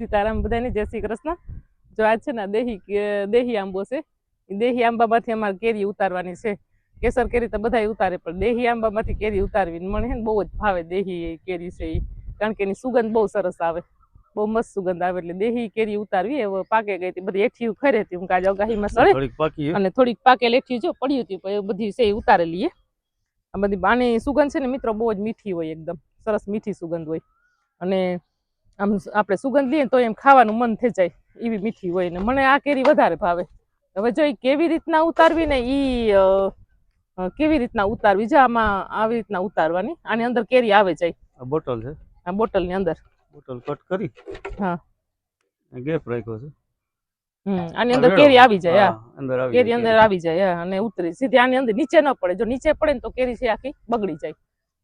સીતારામ બધાને જય શ્રી કૃષ્ણ. જો આ છે ને દેહી દેહી આંબો છે. દેહી આંબામાંથી અમારે કેરી ઉતારવાની છે. કેસર કેરી તો બધા ઉતારે પણ દેહી આંબામાંથી કેરી ઉતારવી મને હે બહુ જ ભાવે દેહી કેરી છે એ કારણ કે એની સુગંધ બહુ સરસ આવે. બહુ મસ્ત સુગંધ આવે એટલે દેહી કેરી ઉતારવી હવે પાકે ગઈ હતી બધી એઠી ખરે હતી. હું કાજ અગાહીમાં સળે પાકી. અને થોડીક પાકેલ એઠી જો પડ્યું હતું પણ બધી છે ઉતારેલી આ બધી બાની સુગંધ છે ને મિત્રો બહુ જ મીઠી હોય એકદમ. સરસ મીઠી સુગંધ હોય. અને આમ આપણે સુગંધ લઈએ તો એમ ખાવાનું મન થઈ જાય એવી મીઠી હોય ને મને આ કેરી વધારે ભાવે. હવે જો એ કેવી રીતના ઉતારવી ને અ, કેવી રીતના ઉતારવી? જો આમાં આવી રીતના ઉતારવાની. આની અંદર કેરી આવે જાય. બોટલ છે? આ બોટલની અંદર. બોટલ કટ કરી? હા. ગેપ રાખ્યો છે? આની અંદર કેરી આવી જાય હા. હા, અંદર આવી કેરી અંદર આવી જાય હા, અને ઉતરી. સીધી આની અંદર નીચે ન પડે. જો નીચે પડે ને તો કેરી છે આખી બગડી જાય.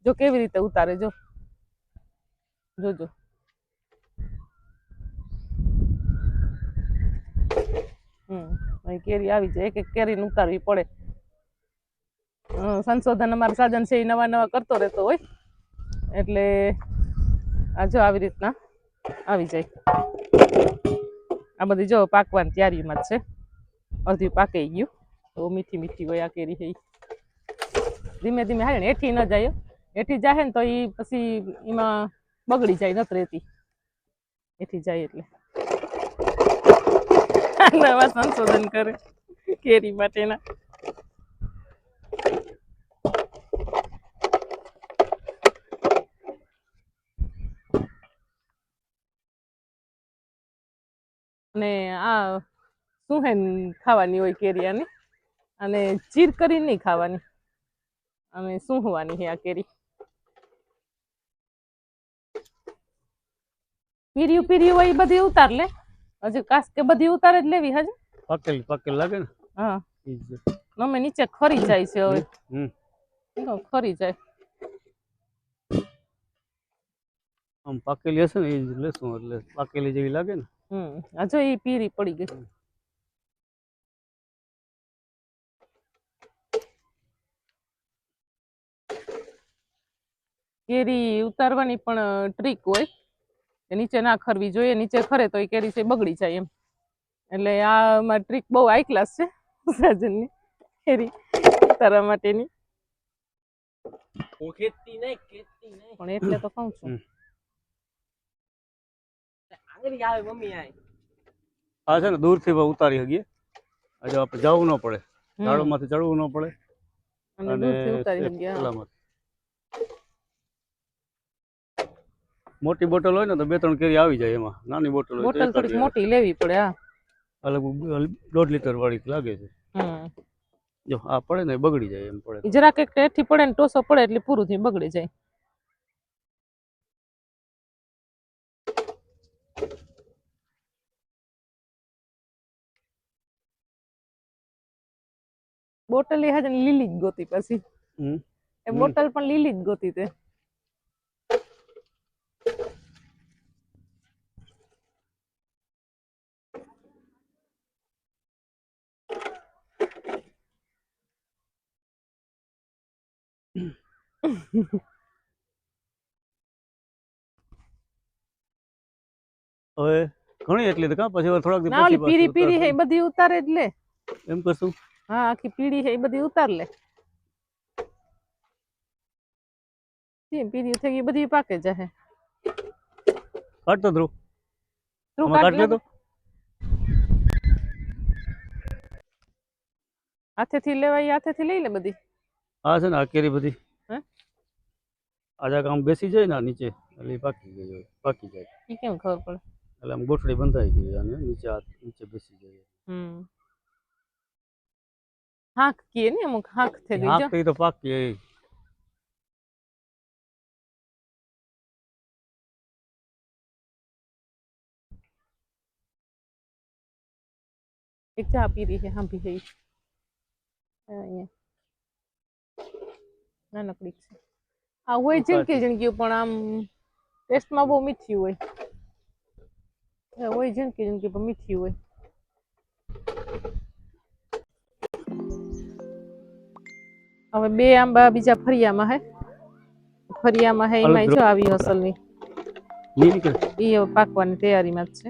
જો કેવી રીતે ઉતારે જો. જોજો. હમ કેરી આવી જાય એક એક કેરી ઉતારવી પડે. સંશોધન અમારા સાધન છે એ નવા નવા કરતો રહેતો હોય. એટલે આ જો આવી રીતના આવી જાય. આ બધી જો પાકવાની તૈયારીમાં જ છે. અડધી પાકી ગયું. તો મીઠી મીઠી હોય આ કેરી છે ધીમે ધીમે હાલે ને, એઠી ન જાય. એઠી જાય ને તો એ પછી એમાં બગડી જાય નથી રહેતી. એઠી જાય એટલે. નવા સંશોધન કરે કેરી માટેના. અને આ શું હે ખાવાની હોય કેરીયાની અને ચીર કરી નહીં ખાવાની. અને શું હોવાની આ કેરી? પીર્યું પીર્યું હોય બધી ઉતાર લે. હજી કાસ કે બધી ઉતારે જ લેવી હજી? પાકેલ પાકેલ લાગે ને? હા. અમે નીચે ખરી જાય છે હવે. હમ. ખરી જાય. આમ પાકેલી હશે ને એ જ લેશું એટલે પાકેલી જેવી લાગે ને. હમ. આજે એ પીરી પડી ગઈ. કેરી ઉતારવાની પણ ટ્રીક હોય. કે નીચે ના ખરવી જોઈએ નીચે ખરે તો એ કેરી છે બગડી જાય એમ. એટલે આમાં ટ્રીક બહુ હાઈ ક્લાસ છે સાજનની કેરી તારા માટેની. હું ખેતી નહીં ખેતી નહીં. પણ એટલે તો કહું છું. હમ. આંગળી આવે મમ્મી આય. આ છે ને દૂરથી ઉતારી શકીએ. આજે આપણે જવું ન પડે. ઝાડો માંથી ચડવું ન પડે. અને અને દૂરથી ઉતારી એક શકીએ હા. પેલામાં. મોટી બોટલ હોય ને તો બે ત્રણ કેરી આવી જાય એમાં. નાની બોટલ હોય બોટલ થોડીક મોટી લેવી પડે હા. અલગ દોઢ લીટર વાળી લાગે છે. જો આ પડે ને બગડી જાય એમ પડે. જરાક એક હેઠી પડે ને ટોસો પડે એટલે પૂરું થઈ બગડી જાય. બોટલ એ હાજર લીલી જ ગોતી પછી. એ બોટલ પણ લીલી જ ગોતી તે. હવે ઘણી એટલી તો કાં? પછી હવે થોડાક દી ના ઓલી પછી પીરી પીરી હે બધી ઉતારે જ લે. એમ કરશું? હા આખી પીળી હે બધી ઉતાર લે. જી, પીળી થઈ ગઈ બધી પાકે જાહે કાઢતો ધ્રુવ. ધ્રુવ કાટ લે લેતો હાથેથી લેવાય હાથેથી લઈ લે બધી. હા છે ને આ કેરી બધી. હે? આજે આમ બેસી જાય ને આ નીચે એટલે ઈ પાકી ગઈ હોય પાકી જાય એ કેમ ખબર પડે એટલે આમ ગોઠડી બંધાઈ ગઈ અને નીચે આ નીચે બેસી જાય હમ હાંક કીએ ને અમુક હાંક થઈ ગઈ હાંક જો તો ઈ તો પાકી એ એક ચા પીરી છે હાંભી છે ઈ. આ અહીંયા નાનકડી જ છે આ હોય ઝીણકી ઝીણકી પણ આમ ટેસ્ટમાં બહુ મીઠી હોય. હોય ઝીણકી ઝીણકી પણ મીઠી હોય. હવે બે આંબા બીજા ફરિયામાં હે. ફરિયામાં હે એમાં જો. આવી નીકળે. એ હવે પાકવાની તૈયારીમાં જ છે.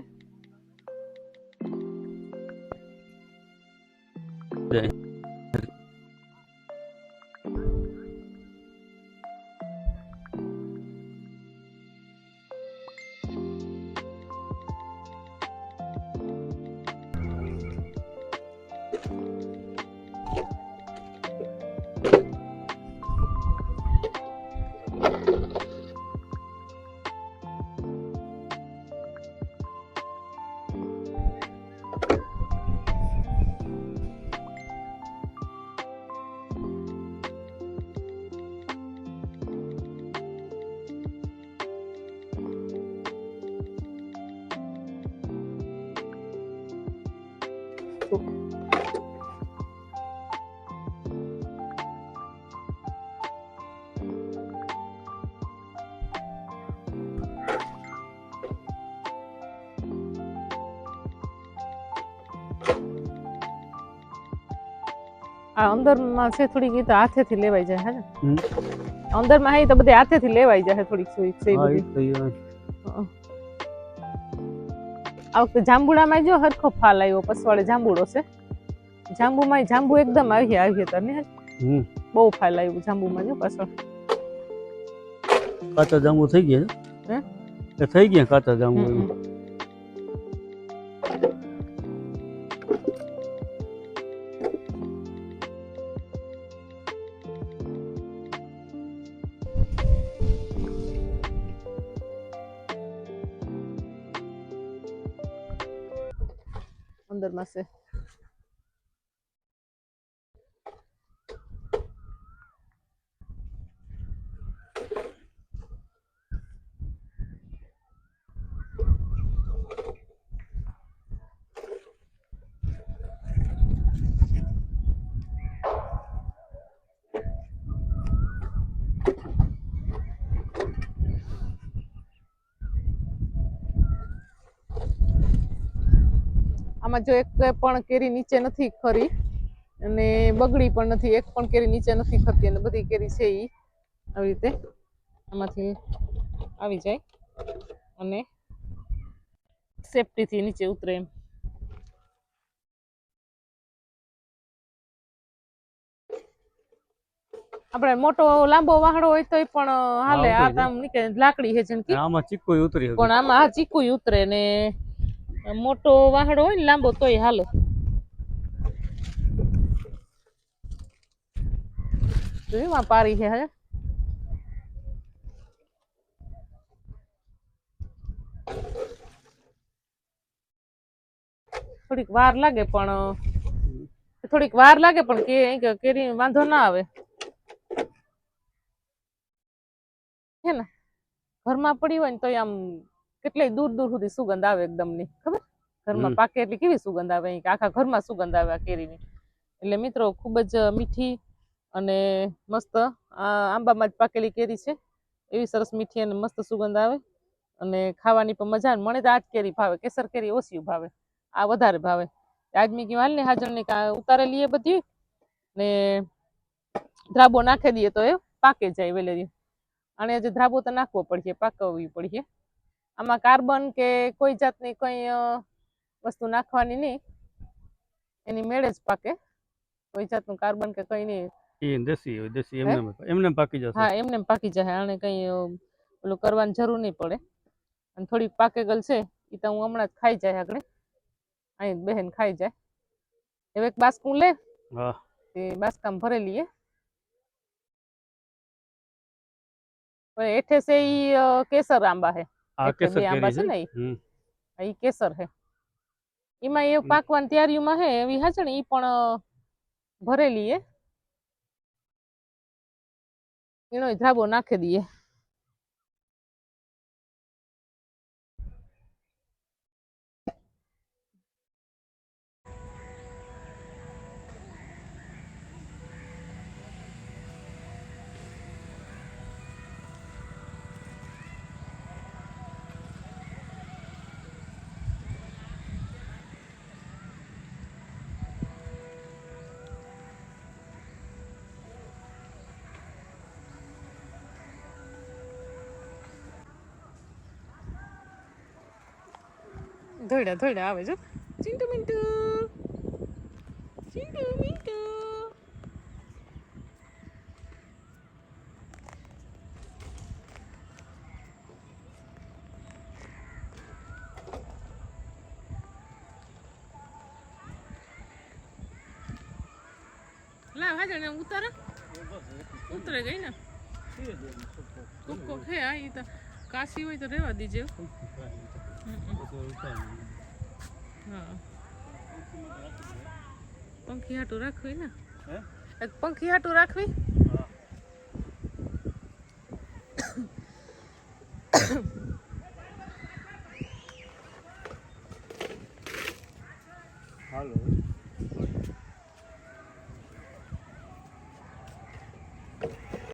આ અંદરમાં છે થોડીક એ તો હાથેથી લેવાઈ જાય હે ને હમ. અંદરમાં હે એ તો બધી હાથેથી લેવાઈ જાય થોડીક થોડીક છે એ હા, બધી ઈ તો ઈ હોય. આ વખતે જાંબુડામાં જો હરખો ફાલ આવ્યો પસવાડે જાંબુડો છે. જાંબુમાં જાંબુ એકદમ આવી આવી તને બહુ ફાલ આવ્યું જાંબુમાં જો પાછળ કાચા જાંબુ થઈ ગયા હે? થઈ ગયા કાચા જાંબુ આમાં જો એક પણ કેરી નીચે નથી ખરી અને બગડી પણ નથી, એક પણ કેરી નીચે નથી ખરતી અને બધી કેરી છે એ આવી રીતે આમાંથી આવી જાય અને સેફટીથી નીચે ઉતરે એમ. આપણે મોટો લાંબો વાહડો હોય તોય પણ હાલે આ જાય. નીકળે લાકડી હે જેમ કે. આમાં ચીક્કો ઉતરી પણ આમાં આ ચીકુય ઉતરે ને મોટો વાહડો હોય ને લાંબો તોય હાલે. જોયું પારી છે હે? થોડીક વાર લાગે પણ થોડીક વાર લાગે પણ કે કેરી વાંધો ના આવે. હે ને? ઘરમાં પડી હોય ને તો આમ કેટલી દૂર દૂર સુધી સુગંધ આવે એકદમની ખબર? ઘરમાં પાકે એટલે કેવી સુગંધ આવે? આખા ઘરમાં સુગંધ આવે આ કેરીની. એટલે મિત્રો ખૂબ જ મીઠી અને મસ્ત આંબામાં જ પાકેલી કેરી છે. એવી સરસ મીઠી અને મસ્ત સુગંધ આવે. અને ખાવાની પણ મજા મને તો આ જ કેરી ભાવે. કેસર કેરી ઓછી ભાવે. આ વધારે ભાવે. આજ મેં કીધું હાલ ને હાજર ને ઉતારેલી એ બધી ને ધ્રાબો નાખી દઈએ તો એ પાકે જાય વેલેરી અને જે ધ્રાબો તો નાખવો પડશે પાકવવી પડશે. આમાં કાર્બન કે કોઈ જાતની કંઈ વસ્તુ નાખવાની નહીં. એની મેળે જ પાકે. કોઈ જાતનું કાર્બન કે કઈ નહીં. એ દેશી હોય દેશી એમને એમને પાકી જશે. હા એમને પાકી જાય આને કંઈ પેલું કરવાની જરૂર નહીં પડે. અને થોડીક પાકેગલ છે એ તો હું હમણાં જ ખાઈ જાય આગળ. અહીં બહેન ખાઈ જાય. હવે એક બાસ્કું લે. હા. તે બાસકામ ભરેલી હે એટલે કેસર બે આંબા કેરી છે છે ને ઈ. હમ. આ ઈ કેસર હે એમાં એ. પાકવાની તૈયારીમાં હે એવી હા છે ને ઈ પણ ભરેલી હે એનો ધ્રાબો નાખી દઈએ ધોડ્યા ધોડા આવે જો ચિંટુ મિન્ટુ. ચિંટુ મિન્ટુ. લાવ હાજર ને ઉતારો. ઉતરે ગઈ ને. કોક ખે આ તો કાશી હોય તો રહેવા દીજે પંખી હાટું રાખવી ને? પંખી હાટું રાખવી?